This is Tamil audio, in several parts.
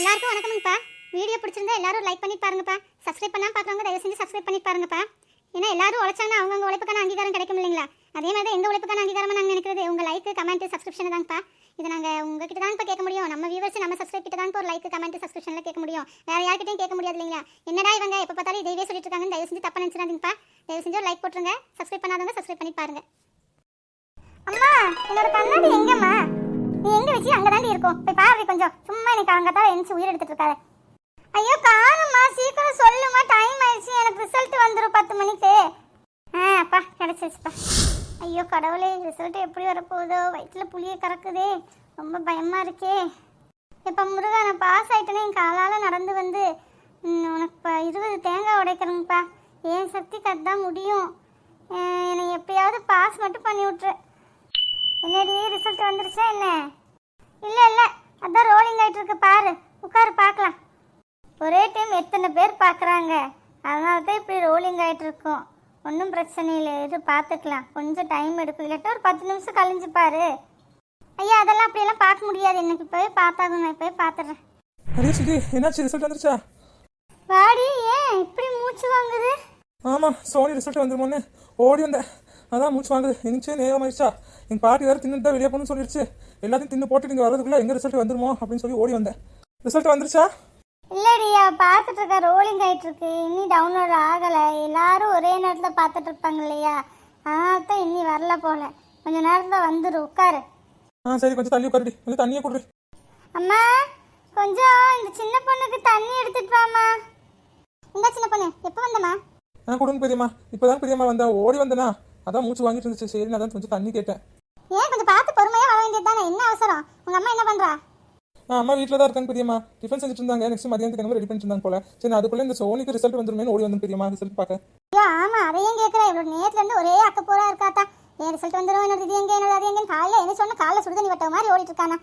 எல்லாருக்கும் வணக்கம்ப்பா வீடியோ பிடிச்சிருந்தா எல்லாரும் லைக் பண்ணி பாருங்கப்பா. சப்ஸ்கிரைப் பண்ணாமல் பார்க்குறவங்க தயவு செஞ்சு சப்ஸ்கிரைப் பண்ணி பாருங்கப்பா. ஏன்னா எல்லாரும் உழைச்சாங்கன்னா அவங்கவுங்க உழைப்புக்கான அங்கீகாரம் கிடைக்கும் இல்லைங்களா? அதே மாதிரி தான் எங்கள் உழைப்புக்கான அங்கீகாரமாக நாங்கள் நினைக்கிறது? உங்க லைக் கமெண்ட் சப்ஸ்கிரிப்ஷன் தான்ப்பா. இதை நாங்கள் உங்ககிட்ட தான் இப்போ கேட்க முடியும். நம்ம வியூவர்ஸ் நம்ம சப்ஸ்கிரைப் கிட்ட தான் ஒரு லைக் கமெண்ட் சப்ஸ்கிரிப்ஷனில் கேட்க முடியும். வேறு யார்கிட்டயும் கேட்க முடியாது இல்லைங்களா? என்னடா இவங்க? எப்போ பார்த்தாலும் இதே சொல்லிட்டு இருக்காங்கன்னு தயவு செஞ்சு தப்பா நினச்சிடாதீங்கப்பா. தயவு செஞ்சு லைக் போட்டுருங்க. சப்ஸ்கிரைப் பண்ணாதவங்க சப்ஸ்கிரைப் பண்ணி பாருங்க. அம்மா என்னோட கண்ணாடி எங்கம்மா? மாதிரி இருக்கும். போய் பாரு கொஞ்சம். சும்மா எனக்கு அங்க தான் எந்திச்சு உயிர் எடுத்துட்டு இருக்காரு ஐயோ காணும்மா. சீக்கிரம் சொல்லுமா டைம் ஆயிடுச்சு. எனக்கு ரிசல்ட் வந்துடும் பத்து மணிக்கு. ஆ அப்பா கிடச்சிருச்சுப்பா. ஐயோ கடவுளே ரிசல்ட் எப்படி வரப்போகுதோ. வயிற்றுல புளியை கறக்குதே. ரொம்ப பயமாக இருக்கே. இப்போ முருகா நான் பாஸ் ஆயிட்டேனே. என் காலால் நடந்து வந்து உனக்கு இப்போ இருபது தேங்காய் உடைக்கிறேங்கப்பா. என் சக்தி தான் முடியும். என்னை எப்பயாவது பாஸ் மட்டும் பண்ணி விட்ரு என்னடி ரிசல்ட் வந்துருச்சா என்ன? இல்ல இல்ல. அதான் ரோலிங் ஆயிட்டு இருக்கு பாரு. உட்காரு பார்க்கலாம். ஒரே டைம் எத்தனை பேர் பார்க்குறாங்க? அதனால தான் இப்படி ரோலிங் ஆயிட்டு இருக்கும். ஒன்றும் பிரச்சனை இல்லை. இது பார்த்துக்கலாம். கொஞ்சம் டைம் எடுக்கும். இல்லாட்டா ஒரு பத்து நிமிஷம் கழிஞ்சு பாரு. ஐயா அதெல்லாம் அப்படியெல்லாம் பார்க்க முடியாது. எனக்கு இப்போவே பார்த்தாகும் நான் இப்போவே பார்த்துடுறேன். என்னாச்சு ரிசல்ட் வந்துருச்சா? வாடி ஏன் இப்படி மூச்சு வாங்குது? ஆமாம் சோனி ரிசல்ட் வந்துருமோன்னு ஓடி வந்தேன். அதான் மூச்சு வாங்குது. எந்திரிச்சே நேரம் ஆயிடுச்சா? எங்கள் பாட்டி வேறு தின்னு தான் வெளியே போகணும்னு சொல்லிடுச்சு. எல்லாத்தையும் தின்னு போட்டு இங்கே வரதுக்குள்ள எங்கே ரிசல்ட் வந்துருமோ அப்படின்னு சொல்லி ஓடி வந்தேன். ரிசல்ட் வந்துருச்சா? இல்லடி பார்த்துட்டு இருக்க ரோலிங் ஆயிட்டு இருக்கு இன்னி டவுன்லோட் ஆகல. எல்லாரும் ஒரே நேரத்தில் பார்த்துட்டு இருப்பாங்க இல்லையா? அதனால தான் இன்னி வரல போல. கொஞ்ச நேரத்தில் வந்துரு உட்காரு. ஆ சரி கொஞ்சம் தள்ளி உட்காருடி. கொஞ்சம் தண்ணியை கொடுறி அம்மா கொஞ்சம் இந்த சின்ன பொண்ணுக்கு தண்ணி எடுத்துட்டு வாமா இந்த சின்ன பொண்ணு எப்போ வந்தம்மா? ஆ கொடுங்க பெரியம்மா. இப்போ தான் பெரியம்மா வந்தா. ஓடி வந்தேனா? அதான் மூச்சு வாங்கிட்டு இருந்துச்சு. சரி நான் தான் கொஞ்சம் தண்ணி கேட்டேன். ஏன் கொஞ்சம் பார்த்து பொறுமையா வர வேண்டியது தானே? என்ன அவசரம்? உங்க அம்மா என்ன பண்றா? அம்மா வீட்டில் தான் இருக்காங்க பெரியம்மா. டிஃபன் செஞ்சுட்டு இருந்தாங்க. நெக்ஸ்ட் மதியானத்துக்கு என்ன ரெடி பண்ணிட்டு இருந்தாங்க போல. சரி அதுக்குள்ளே இந்த சோனிக்கு ரிசல்ட் வந்துருமேனு ஓடி வந்தேன் பெரியம்மா. ரிசல்ட் பார்க்க. ஐயோ ஆமா அதையும் கேட்குறேன் இவ்வளோ நேத்துல இருந்து ஒரே அக்கப்போரா இருக்காத்தா என் ரிசல்ட் வந்துடும் என்னோட இது எங்க? என்னோட அது எங்க காலையில என்ன சொன்ன காலைல சுடுதண்ணி வட்ட மாதிரி ஓடிட்டு இருக்கானா?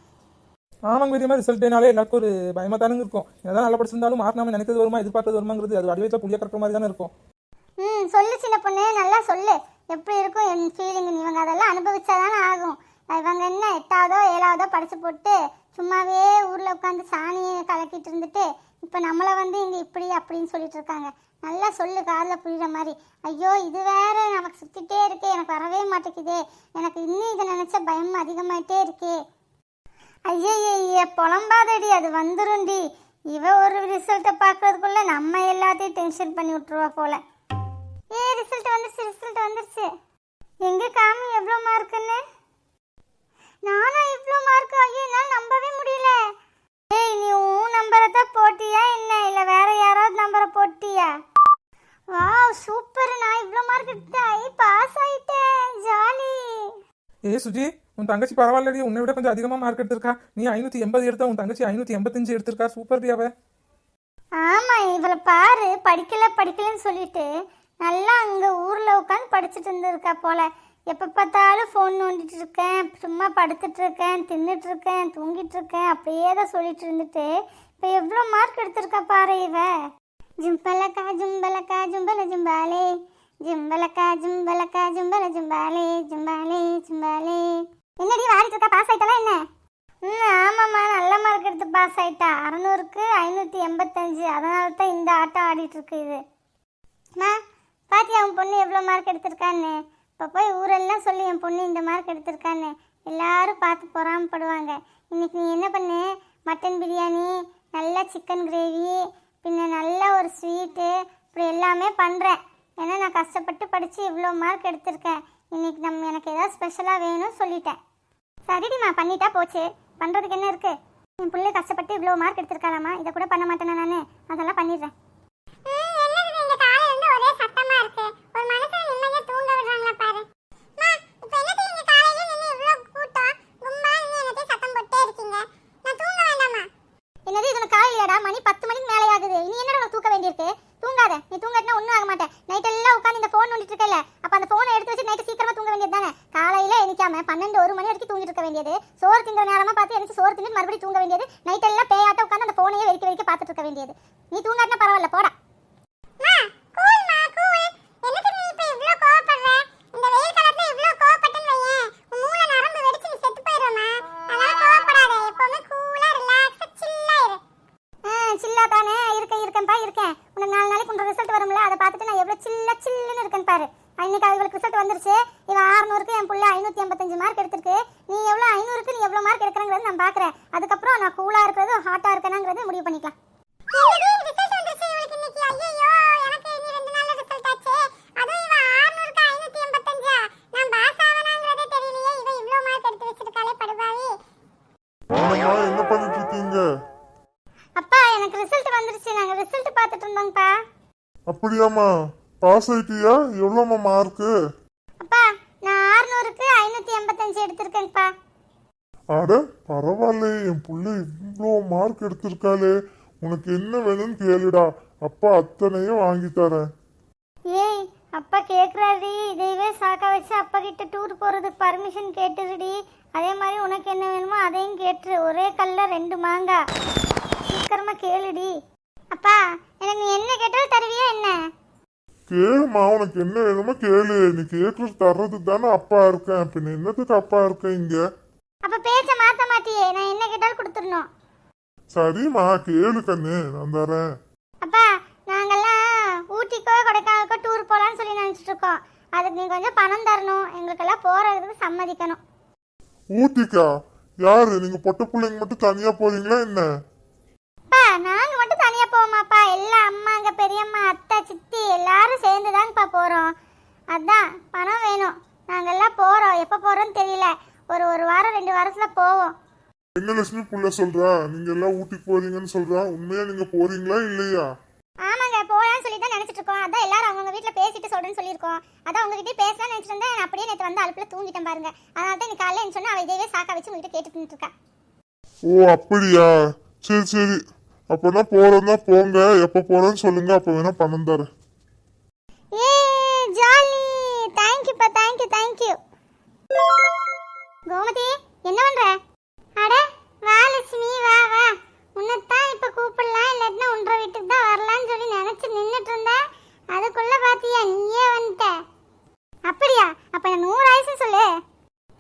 ஆமாங்க பெரியம்மா ரிசல்ட்னாலே எல்லாருக்கும் ஒரு பயமா தானுங்க இருக்கும். என்னதான் நல்லா படிச்சிருந்தாலும் மார்க் நாம நினைக்கிறது வருமா எதிர்பார்க்கறது வருமாங்கிறது அது அடிவயத்தில் புளிய கறக்கிற மாதிரி தானே இருக்கும். ம் சொல்லு சின்ன பொண்ணு. நல்லா சொல்லு. எப்படி இருக்கும் என் ஃபீலிங் இவங்க அதெல்லாம் அனுபவிச்சாதானே ஆகும். இவங்க என்ன எட்டாவதோ ஏழாவதோ படிச்சு போட்டு சும்மாவே ஊரில் உட்காந்து சாணியை கலக்கிட்டு இருந்துட்டு இப்போ நம்மளை வந்து இங்கே இப்படி அப்படின்னு சொல்லிட்டு இருக்காங்க. நல்லா சொல்லு காதில் புரியுற மாதிரி. ஐயோ இது வேற நமக்கு சுற்றிட்டே இருக்கே எனக்கு வரவே மாட்டேங்குதே. எனக்கு இன்னும் இதை நினச்ச பயம் அதிகமாயிட்டே இருக்கே. ஐயய்ய புலம்பாதடி அது வந்துருண்டி இவ ஒரு ரிசல்ட்டை பார்க்கறதுக்குள்ள நம்ம எல்லாத்தையும் டென்ஷன் பண்ணி விட்டுருவா போல. ஏ ரிசல்ட் வந்துருச்சு ரிசல்ட் வந்துருச்சு. எங்க காமி எவ்வளோ மார்க்குன்னு நானா இவ்வளோ மார்க் ஐயோ என்னால் நம்பவே முடியல. ஏய் நீ உன் நம்பரை தான் போட்டியா என்ன? இல்லை வேற யாராவது நம்பரை போட்டியா? வாவ் சூப்பர் நான் இவ்வளோ மார்க் எடுத்தேன் பாஸ் ஆயிட்டேன். ஜாலி ஏ சுஜி உன் தங்கச்சி பரவாயில்லடி. உன்னை விட கொஞ்சம் அதிகமாக மார்க் எடுத்திருக்கா. நீ ஐநூற்றி எண்பது எடுத்தா உன் தங்கச்சி ஐநூற்றி எண்பத்தஞ்சு எடுத்திருக்கா. சூப்பர் அவ. ஆமா இவளை பாரு. படிக்கல படிக்கலன்னு சொல்லிட்டு நல்லா அங்கே ஊரில் உட்காந்து படிச்சுட்டு இருந்திருக்கா போல. எப்போ பார்த்தாலும் ஃபோன் நோண்டிட்டு இருக்கேன். சும்மா படுத்துட்டு இருக்கேன். தின்னுட்டு இருக்கேன். தூங்கிட்டு இருக்கேன். அப்படியே தான் சொல்லிட்டு இருந்துட்டு இப்போ எவ்வளோ மார்க் எடுத்திருக்கா பாரு இவ. ஜும்பலக்கா ஜும்பலக்கா ஜும்பல ஜும்பாலே. ஜும்பலக்கா ஜும்பலக்கா ஜும்பல ஜும்பாலே. ஜும்பாலே ஜும்பாலே. என்னடி வாடிட்டு இருக்கா? பாஸ் ஆயிட்டா என்ன? ம் ஆமாம்மா. நல்ல மார்க் எடுத்து பாஸ் ஆயிட்டா. அறநூறுக்கு ஐநூற்றி எண்பத்தஞ்சு. அதனால தான் இந்த ஆட்டம் ஆடிட்டு இருக்கு இது. அம்மா பாத்தியா உன் பொண்ணு எவ்வளோ மார்க் எடுத்திருக்கான்னு? இப்போ போய் ஊரெல்லாம் சொல்லி என் பொண்ணு இந்த மார்க் எடுத்திருக்கான்னு. எல்லாரும் பார்த்து பொறாமப்படுவாங்க. இன்னைக்கு நீ என்ன பண்ணு? மட்டன் பிரியாணி நல்ல சிக்கன் கிரேவி பின்ன நல்ல ஒரு ஸ்வீட்டு இப்படி எல்லாமே பண்ணுறேன் ஏன்னா நான் கஷ்டப்பட்டு படித்து இவ்வளோ மார்க் எடுத்திருக்கேன். இன்னைக்கு நம்ம எனக்கு ஏதாவது ஸ்பெஷலாக வேணும்னு சொல்லிட்டேன். சரிடிம்மா பண்ணிட்டா போச்சு. பண்ணுறதுக்கு என்ன இருக்குது என் பிள்ளை கஷ்டப்பட்டு இவ்வளோ மார்க் எடுத்திருக்காளாமா? இதை கூட பண்ண மாட்டேனா நான்? அதெல்லாம் பண்ணிடுறேன். அப்படியாம்மா பாஸ் ஆயிட்டியா? எவ்வளோம்மா மார்க்கு அப்பா நான் ஆறுநூறுக்கு ஐநூத்தி எண்பத்தஞ்சு எடுத்திருக்கேங்கப்பா அட பரவாயில்லையே என் புள்ள இவ்வளோ மார்க் எடுத்திருக்காளே. உனக்கு என்ன வேணும்னு கேளுடா. அப்பா அத்தனையும் வாங்கி தரேன். ஏய் அப்பா கேட்குறாடி இதையவே சாக்க வச்சு அப்பா கிட்ட டூர் போகிறதுக்கு பர்மிஷன் கேட்டுருடி. அதே மாதிரி உனக்கு என்ன வேணுமோ அதையும் கேட்டுரு. ஒரே கல்ல ரெண்டு மாங்காய் சீக்கிரமா கேளுடி. அப்பா எனக்கு நீ என்ன கேட்டாலும் தருவியா என்ன? கேளுமா உனக்கு என்ன வேணுமோ கேளு. நீ கேட்கறது தர்றதுக்கு தானே அப்பா இருக்கேன். பின்ன என்னத்துக்கு அப்பா இருக்கேன் இங்க? அப்ப பேச்ச மாத்த மாட்டியே. நான் என்ன கேட்டாலும் கொடுத்துடணும். சரிம்மா கேளு கண்ணு. நான் தரேன். அப்பா நாங்கெல்லாம் ஊட்டிக்கோ கொடைக்கானலுக்கோ டூர் போகலான்னு சொல்லி நினச்சிட்டு இருக்கோம் அதுக்கு நீ கொஞ்சம் பணம் தரணும். எங்களுக்கெல்லாம் போகிறதுக்கு சம்மதிக்கணும். ஊட்டிக்கா? யாரு? நீங்க பொட்ட பிள்ளைங்க மட்டும் தனியா போறீங்களா என்ன? அப்பா தனியாக போவோமாப்பா எல்லா அம்மாங்க பெரியம்மா அத்தை சித்தி எல்லாரும் சேர்ந்து தாங்கப்பா போகிறோம் அதான் பணம் வேணும். நாங்கெல்லாம் போகிறோம் எப்போ போகிறோன்னு தெரியல. ஒரு ஒரு வாரம் ரெண்டு வாரத்தில் போவோம். என்ன லட்சுமி புள்ள சொல்றா? நீங்க எல்லாம் ஊட்டிக்கு போறீங்கன்னு சொல்றா? உண்மையா நீங்க போறீங்களா இல்லையா? ஆமாங்க போகலான்னு சொல்லி தான் நினச்சிட்டு இருக்கோம். அதான் எல்லாரும் அவங்க வீட்டில் பேசிட்டு சொல்கிறேன்னு சொல்லியிருக்கோம். அதான் உங்ககிட்ட பேசலாம்னு நினச்சிட்டு இருந்தேன். நான் அப்படியே நேற்று வந்து அழுப்பில் தூங்கிட்டேன் பாருங்க. அதனால தான் இன்னைக்கு காலையில் சொன்னா அவள் இதே சாக்கா வச்சு உங்ககிட்ட கேட்டுட்டு இருக்கா. ஓ அப்படியா? சரி சரி. அப்போனா போறதா போங்க. எப்போ போறேன்னு சொல்லுங்க. அப்போ வேணா பணம் தரேன் ஏ ஜாலி தேங்க்யூப்பா thank you thank you Gomathi என்ன பண்ற அட வா லட்சுமி வா வா உன்னைத்தான் இப்ப கூப்பிடலாம் இல்லாட்டினா உன்ற வீட்டுக்கு தான் வரலாம்னு சொல்லி நினைச்சு நின்னுட்டு இருந்தேன் அதுக்குள்ள பாத்தியா நீயே வந்துட்ட அப்படியா அப்ப நான் நூறு ஆயுசு சொல்லு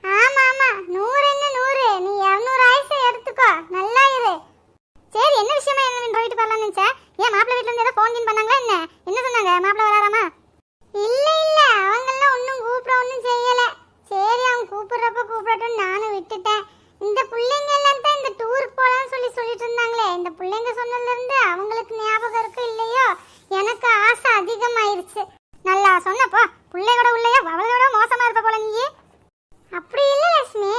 ஆமா ஆமா நூறு என்ன நூறு நீ இரநூறு ஆயுசு எடுத்துக்கோ நல்லா இரு சரி என்ன விஷயமா என்ன என்ற வீட்டுக்கு வரலாம்னு நினைச்சேன் ஏன் மாப்பிள்ளை வீட்ல இருந்து ஏதோ ஃபோன் கீன் பண்ணாங்களா என்ன என்ன சொன்னாங்க மாப்பிள்ளை வராராமா இல்ல இல்ல அவங்கெல்லாம் ஒன்றும் கூப்பிட ஒன்றும் செய்யல சரி அவங்க கூப்பிடுறப்ப கூப்பிடட்டும் நானும் விட்டுட்டேன் இந்த பிள்ளைங்க எல்லாம் தான் இந்த டூருக்கு போகலாம்னு சொல்லி சொல்லிட்டு இருந்தாங்களே இந்த பிள்ளைங்க சொன்னதுல இருந்து அவங்களுக்கு ஞாபகம் இருக்கு இல்லையோ எனக்கு ஆசை அதிகமாயிருச்சு நல்லா சொன்னப்போ பிள்ளையோட உள்ளையோ அவளோட மோசமா இருப்ப போல நீ அப்படி இல்ல லட்சுமி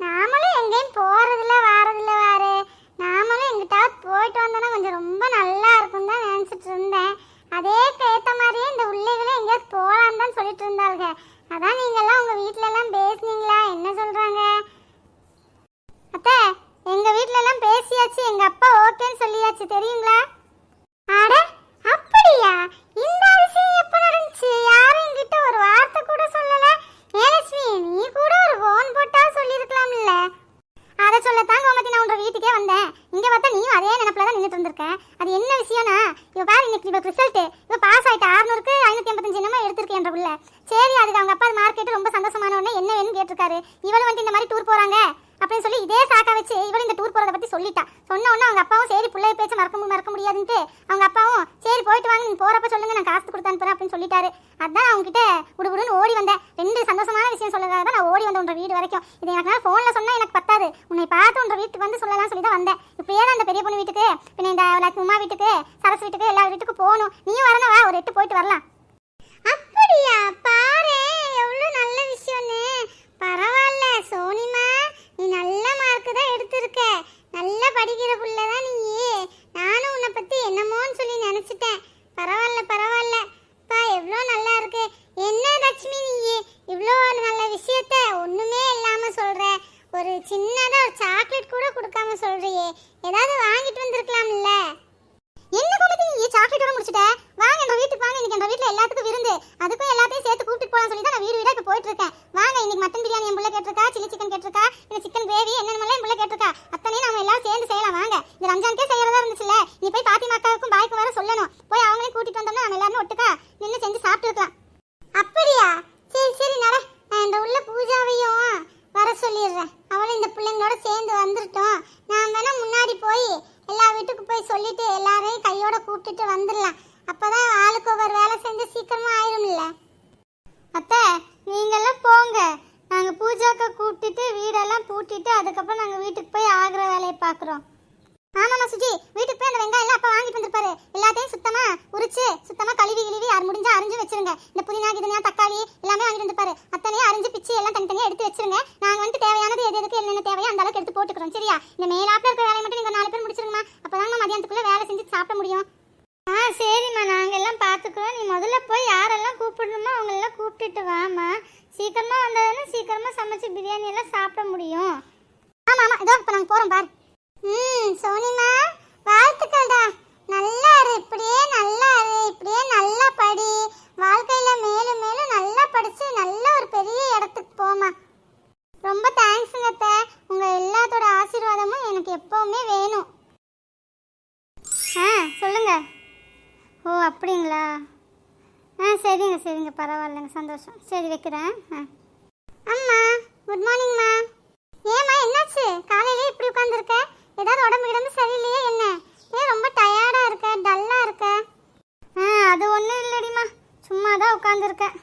நாமளும் எங்கேயும் போறதில்ல வாரதில்ல வாரு நாமளும் எங்கிட்டாவது போயிட்டு வந்தோன்னா கொஞ்சம் ரொம்ப நல்லா இருக்கும் தான் நினைச்சிட்டு இருந்தேன் அதே மாதிரியே இந்த உள்ளைகளும் எங்கேயாவது போகலான்னு தான் சொல்லிட்டு இருந்தாளுங்க. அதான் நீங்கள்லாம் உங்கள் வீட்டிலலாம் பேசுனீங்களா? என்ன சொல்கிறாங்க அத்தை எங்கள் வீட்டிலலாம் பேசியாச்சு எங்கள் அப்பா ஓகேன்னு சொல்லியாச்சு தெரியுங்களா? அட அப்படியா இந்த விஷயம் எப்ப நடந்துச்சு யாரும் என்கிட்ட ஒரு வார்த்தை கூட சொல்லல ஏலட்சுமி நீ கூட ஒரு ஃபோன் போட்டா சொல்லியிருக்கலாம்ல அதை சொல்லத்தான் கோமதி நான் உங்க வீட்டுக்கே வந்தேன். இங்க பார்த்தா நீயும் அதே நினப்பில் தான் நின்றுட்டு இருந்திருக்க. அது என்ன விஷயம்னா இவ பாரு இன்னைக்கு இவ ரிசல்ட்டு இவ பாஸ் ஆயிட்டா ஆறுநூறுக்கு ஐநூத்தி எண்பத்தஞ்சு என்னமோ எடுத்திருக்கு உள்ள சரி அதுக்கு அவங்க அப்பா மார்க்கெட்டு ரொம்ப சந்தோஷமான உடனே என்ன வேணும்னு கேட்டிருக்காரு. இவளும் வந்துட்டு இந்த மாதிரி டூர் போறாங்க அப்படின்னு சொல்லி இதே சாக்கா வச்சு இவளும் இந்த டூர் போறத பத்தி சொல்லிட்டா. சொன்ன உடனே அவங்க அப்பாவும் சரி பிள்ளைய பேச்சு மறக்க மறக்க முடியாதுன்ட்டு அவங்க அப்பாவும் சரி போயிட்டு வாங்க நீ போறப்ப சொல்லுங்க நான் காசு கொடுத்து அனுப்புறேன் அப்படின்னு சொல்லிட்டாரு. அதான் அவங்ககிட்ட கிட்ட ஓடி வந்தேன். ரெண்டு சந்தோஷமான விஷயம் சொல்லதாக தான் நான் ஓடி வந்தேன் உங்கள் வீடு வரைக்கும். இது எனக்கு ஃபோன்ல சொன்னால் எனக்கு பத்தாது. பார்த்து உங்க வீட்டுக்கு வந்து சொல்லலாம் சொல்லி தான் வந்தேன். இப்படியே அந்த பெரிய பொண்ணு வீட்டுக்கு பின்ன இந்த லட்சுமி உமா வீட்டுக்கு சரஸ் வீட்டுக்கு எல்லா வீட்டுக்கு போகணும். நீயும் வரணும் வா ஒரு எட்டு போயிட்டு வரலாம். அப்படியா? பாரு எவ்வளவு நல்ல விஷயம்னு. பரவாயில்ல சோனிமா நீ நல்ல மார்க் தான் எடுத்திருக்க. நல்லா படிக்கிற புள்ள தான் நீ. நானும் உன்னை பத்தி என்னமோன்னு சொல்லி நினைச்சிட்டேன். பரவாயில்ல பரவாயில்ல. பா எவ்வளோ நல்லா இருக்கு. என்ன லட்சுமி நீ? இவ்வளோ நல்ல விஷயத்த ஒண்ணுமே ஒரு சின்னதா ஒரு சாக்லேட் கூட கொடுக்காம சொல்றியே. ஏதாவது வாங்கிட்டு வந்திருக்கலாம்ல. என்ன கோமதி நீ? சாக்லேட்டோட முடிச்சிட்ட? வாங்க எங்க வீட்டுக்கு வாங்க. இன்னைக்கு எங்க வீட்டுல எல்லாத்துக்கும் விருந்து. அதுக்கும் எல்லாத்தையும் சேர்த்து கூப்பிட்டு போலாம் சொல்லி தான் நான் வீடு வீடா இப்ப போயிட்டு இருக்கேன் வாங்க இன்னைக்கு மட்டன் பிரியாணி என் புள்ள கேட்டிருக்கா? Chilli chicken கேட்டிருக்கா? இந்த சிக்கன் கிரேவி என்னென்ன என் புள்ள கேட்டிருக்கா? அத்தனையும் நாம எல்லாரும் சேர்ந்து செய்யலாம். வாங்க. இந்த ரம்ஜானுக்கே செய்யறதா இருந்துச்சுல நீ போய் பாத்திமா அக்காவுக்கும் பாய்க்கும் வேற சொல்லணும். போய் அவங்களையும் கூட்டிட்டு வந்தோம்னா நம்ம எல்லாரும் ஒட்டுக்கா நின்று செஞ்சு சாப்பிட்டு இருக்கலாம் அப்படியா சரி சரி நட நான் இந்த உள்ள பூஜாவையும் வர சொல்லிடுறேன் அவளும் இந்த பிள்ளைங்களோட சேர்ந்து வந்துட்டோம் நான் வேணா முன்னாடி போய் எல்லா வீட்டுக்கு போய் சொல்லிட்டு எல்லாரையும் கையோட கூப்பிட்டுட்டு வந்துடலாம் அப்பதான் ஆளுக்கு ஒவ்வொரு வேலை செஞ்சு சீக்கிரமா ஆயிரும்ல அத்தை நீங்கெல்லாம் போங்க நாங்க பூஜாக்க கூட்டிட்டு வீடெல்லாம் பூட்டிட்டு அதுக்கப்புறம் நாங்க வீட்டுக்கு போய் ஆகிற வேலையை பார்க்குறோம் ஆமாம்மா சுஜி வீட்டுக்கு போய் அந்த வெங்காயம் எல்லாம் அப்பா வாங்கிட்டு வந்திருப்பாரு எல்லாத்தையும் சுத்தமா உரிச்சு சுத்தமா கழுவி கிழுவி யார் முடிஞ்சா அரிஞ்சு வச்சிருங்க இந்த புதினா கிதினா தக்காளி எல்லாமே வாங்கிட்டு வந்திருப்பாரு அத்தனையும் அரிஞ்சு பிச்சு எல்லாம் தனித்தனியா எடுத்து வச்சிருங்க நாங்க வந்து தேவையானது எது எதுக்கு என்னென்ன தேவையோ அந்த அளவுக்கு எடுத்து போட்டுக்கிறோம் சரியா இந்த மேலாப்ல இருக்கிற வேலையை மட்டும் நீங்க நாலு பேர் முடிச்சிருங்கம்மா அப்பதாங்க மதியானத்துக்குள்ள வேலை செஞ்சு சாப்பிட முடியும் ஆ சரிம்மா நாங்கள் எல்லாம் பார்த்துக்குறோம் நீ முதல்ல போய் யாரெல்லாம் கூப்பிடணுமோ அவங்க எல்லாம் கூப்பிட்டுட்டு வாம்மா சீக்கிரமா வந்தாதானே சீக்கிரமா சமைச்சு பிரியாணி எல்லாம் சாப்பிட முடியும் ஆமா ஆமா இதோ இப்போ நாங்கள் போகிறோம் பார் ம் சோனிமா வாழ்த்துக்கள்டா நல்லா இரு இப்படியே நல்லா இரு இப்படியே நல்லா படி வாழ்க்கையில மேலும் மேலும் நல்லா படிச்சு நல்ல ஒரு பெரிய இடத்துக்கு போமா ரொம்ப தேங்க்ஸுங்க அத்தை உங்க எல்லாத்தோட ஆசீர்வாதமும் எனக்கு எப்பவுமே வேணும் ஆ சொல்லுங்க ஓ அப்படிங்களா ஆ சரிங்க சரிங்க பரவாயில்லைங்க சந்தோஷம் சரி வைக்கிறேன். ஆ அம்மா குட் மார்னிங்மா ஏம்மா என்னாச்சு காலையிலே இப்படி உட்காந்துருக்க ஏதாவது உடம்பு கிடம்பு சரியில்லையே என்ன ஏன் ரொம்ப டயர்டாக இருக்க டல்லாக இருக்க ஆ அது ஒன்றும் இல்லடிம்மா சும்மா தான் உட்காந்துருக்கேன்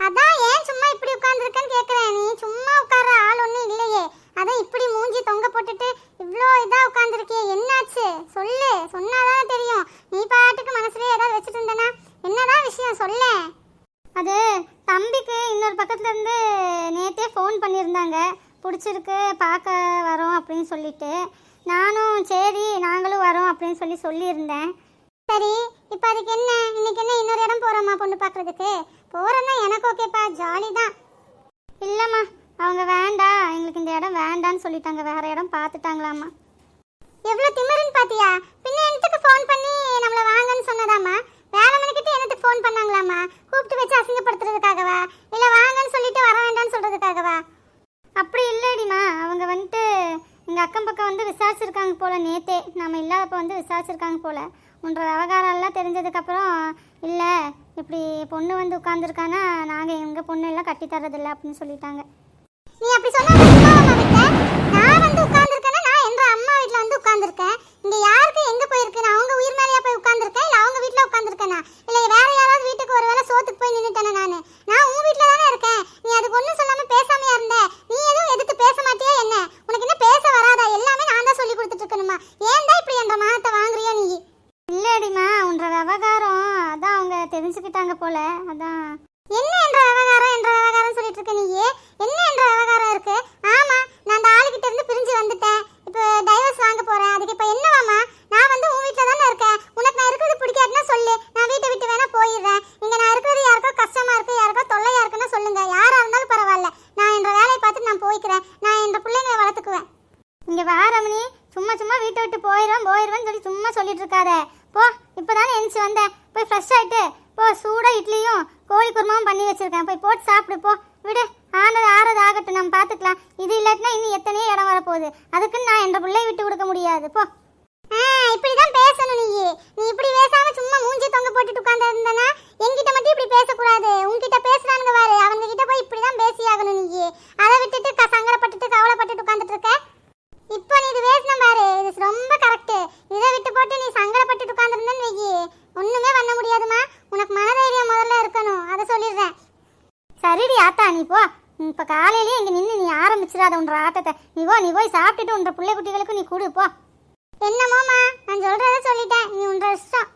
அதான் ஏன் சும்மா இப்படி உட்காந்துருக்கேன்னு கேட்குறேன் நீ சும்மா உட்கார்ற ஆள் ஒன்றும் இல்லையே அதான் இப்படி மூஞ்சி தொங்க போட்டுட்டு இவ்வளோ இதாக உட்காந்துருக்கியே என்னாச்சு சொல்லு சொன்னாதானே தெரியும் நீ பாட்டுக்கு மனசுலயே ஏதாவது வச்சுட்டு இருந்தனா என்னதான் விஷயம் சொல்லேன் அது தம்பிக்கு பக்கத்துலேருந்து நேற்றே ஃபோன் பண்ணியிருந்தாங்க. பிடிச்சிருக்கு பார்க்க வரோம் அப்படின்னு சொல்லிட்டு. நானும் சரி நாங்களும் வரோம் அப்படின்னு சொல்லி சொல்லியிருந்தேன். சரி இப்போ அதுக்கு என்ன? இன்னைக்கு என்ன இன்னொரு இடம் போகிறோம்மா பொண்ணு பார்க்கறதுக்கு? போகிறேன்னா எனக்கு ஓகேப்பா ஜாலி தான். இல்லைம்மா அவங்க வேண்டாம் எங்களுக்கு இந்த இடம் வேண்டான்னு சொல்லிட்டாங்க. வேற இடம் பார்த்துட்டாங்களாம்மா. எவ்வளோ திமிருன்னு பார்த்தியா? பின்ன என்னத்துக்கு ஃபோன் பண்ணி நம்மளை வாங்கன்னு சொன்னதாம்மா? வேலை மணிக்கிட்டு என்னத்துக்கு ஃபோன் பண்ணாங்களாம்மா? கூப்பிட்டு வச்சு அசிங்கப்படுத்துறதுக்காகவா இல்லை வாங்கன்னு சொல்லிட்டு வர வேண்டாம்னு சொல்றதுக்காகவா அப்படி இல்லடிமா அவங்க வந்துட்டு எங்கள் அக்கம் பக்கம் வந்து விசாரிச்சிருக்காங்க போல நேத்தே அப்போ வந்து விசாரிச்சிருக்காங்க போல. உன்ற விவகாரம்லாம் தெரிஞ்சதுக்கப்புறம் இல்லை இப்படி பொண்ணு வந்து உட்காந்துருக்கானா நாங்கள் எங்கள் பொண்ணு எல்லாம் கட்டி தரதில்ல அப்படின்னு சொல்லிட்டாங்க. நீ அப்படி சொன்ன சும்மாவாம்மா விட்ட நான் வந்து உட்கார்ந்திருக்கேன்னா நான் எங்க அம்மா வீட்ல வந்து உட்கார்ந்திருக்கேன் இங்க யாருக்கு எங்க போயிருக்கு நான் அவங்க உயிர் மேலேயா போய் உட்கார்ந்திருக்கேன் இல்ல அவங்க வீட்ல உட்கார்ந்திருக்கேனா இல்ல வேற யாராவது வீட்டுக்கு ஒருவேளை சோத்துக்கு போய் நின்னுட்டேனா நானு நான் உன் வீட்ல தானே இருக்கேன் நீ அதுக்கு ஒண்ணும் சொல்லாம பேசாமையா இருந்த நீ எதுவும் எதுக்கு பேச மாட்டியா என்ன உனக்கு என்ன பேச வராதா எல்லாமே நான் தான் சொல்லி கொடுத்துட்டு இருக்கணுமா ஏன் தான் இப்படி என்ற மானத்தை வாங்குறியா நீ இல்லடிமா உன்ற விவகாரம் அதான் அவங்க தெரிஞ்சுக்கிட்டாங்க போல அதான் என்ன என்ற விவகாரம் என்ற விவகாரம் சொல்லிட்டு இருக்க நீயே என்ன என்ற விவகாரம் இருக்கு ஆமா நான் அந்த ஆளுகிட்ட இருந்து பிரிஞ்சு வந்துட்டேன் இப்போ டைவர்ஸ் வாங்க போறேன் அதுக்கு இப்போ என்னவாமா நான் வந்து உன் வீட்ல தானே இருக்கேன் உனக்கு நான் இருக்கிறது பிடிக்காதுன்னா சொல்லு நான் வீட்டை விட்டு வேணா போயிடுறேன் இங்க நான் இருக்கிறது யாருக்கோ கஷ்டமா இருக்கு யாருக்கோ தொல்லையா இருக்குன்னு சொல்லுங்க யாரா இருந்தாலும் பரவாயில்ல நான் என்ற வேலையை பார்த்து நான் போய்க்கிறேன் நான் என்ற பிள்ளைங்களை வளர்த்துக்குவேன் இங்க வா ரமணி சும்மா சும்மா வீட்டை விட்டு போயிடுவேன் போயிடுவேன்னு சொல்லி சும்மா சொல்லிட்டு இருக்காத போ இப்பதானே எழுந்துச்சு வந்தேன் போய் ஃப்ரெஷ் ஆயிட்டு போ சூடா இட்லியும் கோழி குருமாவும் பண்ணி வச்சிருக்கேன் போய் போட்டு சாப்பிடு போ விடு ஆனது ஆறது ஆகட்டும் நம்ம பார்த்துக்கலாம் இது இல்லாட்டினா இன்னும் எத்தனையோ இடம் வரப்போகுது. அதுக்குன்னு நான் என்ற பிள்ளையை விட்டு கொடுக்க முடியாது. போ. இப்படி தான் பேசணும் நீ நீ இப்படி பேசாம சும்மா மூஞ்சி தொங்க போட்டுட்டு உட்கார்ந்து இருந்தனா என்கிட்ட மட்டும் இப்படி பேசக்கூடாது. உன்கிட்ட பேசுறானுங்க பாரு. அவங்க கிட்ட போய் இப்படிதான் பேசியாகணும் நீ அதை விட்டுட்டு சங்கடப்பட்டுட்டு கவலைப்பட்டுட்டு உட்கார்ந்துட்டு இருக்க? இப்போ நீ இது பேசின பாரு. இது ரொம்ப கரெக்ட் இதை விட்டு போட்டு நீ சங்கடப்பட்டுட்டு உட்காந்துருந்தேன்னு வெயி. ஒண்ணுமே பண்ண முடியாதுமா. உனக்கு மனதைரியம் முதல்ல இருக்கணும். அதை சொல்லிடுறேன். சரிடி ஆத்தா நீ போ. இப்போ காலையிலேயே இங்கே நின்று நீ ஆரம்பிச்சிடாத உன்ற ஆட்டத்தை. நீ போ நீ போய் சாப்பிட்டுட்டு உன்ற பிள்ளை குட்டிகளுக்கு நீ கொடு போ. என்னமோமா நான் சொல்றத சொல்லிட்டேன். நீ உன்ற இஷ்டம்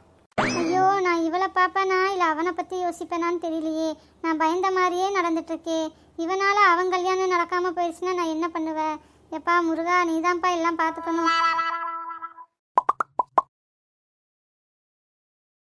ஐயோ நான் இவளை பார்ப்பேனா? இல்லை அவனை பற்றி யோசிப்பேனான்னு தெரியலையே. நான் பயந்த மாதிரியே நடந்துட்டு இருக்கே இவனால அவன் கல்யாணம் நடக்காம போயிடுச்சுன்னா நான் என்ன பண்ணுவேன்? எப்பா முருகா நீதான்ப்பா எல்லாம் பார்த்துக்கணும்.